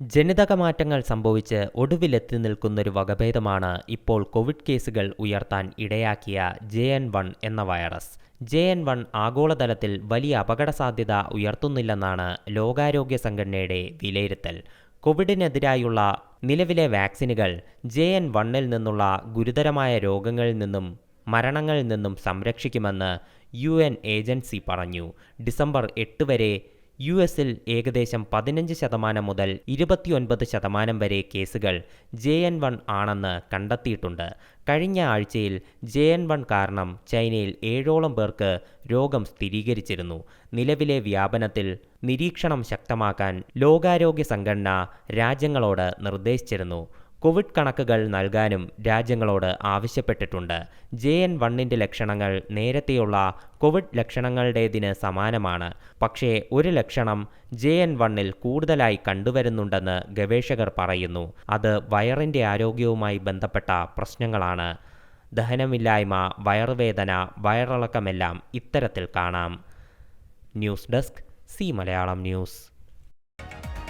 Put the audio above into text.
ജനിതക മാറ്റങ്ങൾ സംഭവിച്ച് ഒടുവിലെത്തി നിൽക്കുന്നൊരു വകഭേദമാണ് ഇപ്പോൾ കോവിഡ് കേസുകൾ ഉയർത്താൻ ഇടയാക്കിയ ജെ എൻ വൺ എന്ന വൈറസ്. ജെ എൻ വൺ ആഗോളതലത്തിൽ വലിയ അപകട സാധ്യത ഉയർത്തുന്നില്ലെന്നാണ് ലോകാരോഗ്യ സംഘടനയുടെ വിലയിരുത്തൽ. കോവിഡിനെതിരായുള്ള നിലവിലെ വാക്സിനുകൾ ജെ എൻ വണ്ണിൽ നിന്നുള്ള ഗുരുതരമായ രോഗങ്ങളിൽ നിന്നും മരണങ്ങളിൽ നിന്നും സംരക്ഷിക്കുമെന്ന് യു ഏജൻസി പറഞ്ഞു. ഡിസംബർ എട്ട് വരെ യു എസിൽ ഏകദേശം പതിനഞ്ച് ശതമാനം മുതൽ ഇരുപത്തിയൊൻപത് ശതമാനം വരെ കേസുകൾ ജെ എൻ വൺ ആണെന്ന് കണ്ടെത്തിയിട്ടുണ്ട്. കഴിഞ്ഞ ആഴ്ചയിൽ ജെ എൻ വൺ കാരണം ചൈനയിൽ ഏഴോളം പേർക്ക് രോഗം സ്ഥിരീകരിച്ചിരുന്നു. നിലവിലെ വ്യാപനത്തിൽ നിരീക്ഷണം ശക്തമാക്കാൻ ലോകാരോഗ്യ സംഘടന രാജ്യങ്ങളോട് നിർദ്ദേശിച്ചിരുന്നു. കോവിഡ് കണക്കുകൾ നൽകാനും രാജ്യങ്ങളോട് ആവശ്യപ്പെട്ടിട്ടുണ്ട്. ജെ എൻ വണ്ണിന്റെ ലക്ഷണങ്ങൾ നേരത്തെയുള്ള കോവിഡ് ലക്ഷണങ്ങളുടേതിന് സമാനമാണ്. പക്ഷേ ഒരു ലക്ഷണം ജെ എൻ വണ്ണിൽ കൂടുതലായി കണ്ടുവരുന്നുണ്ടെന്ന് ഗവേഷകർ പറയുന്നു. അത് വയറിന്റെ ആരോഗ്യവുമായി ബന്ധപ്പെട്ട പ്രശ്നങ്ങളാണ്. ദഹനമില്ലായ്മ വയറുവേദന വയറിളക്കമെല്ലാം ഇത്തരത്തിൽ കാണാം. News desk C Malayalam news.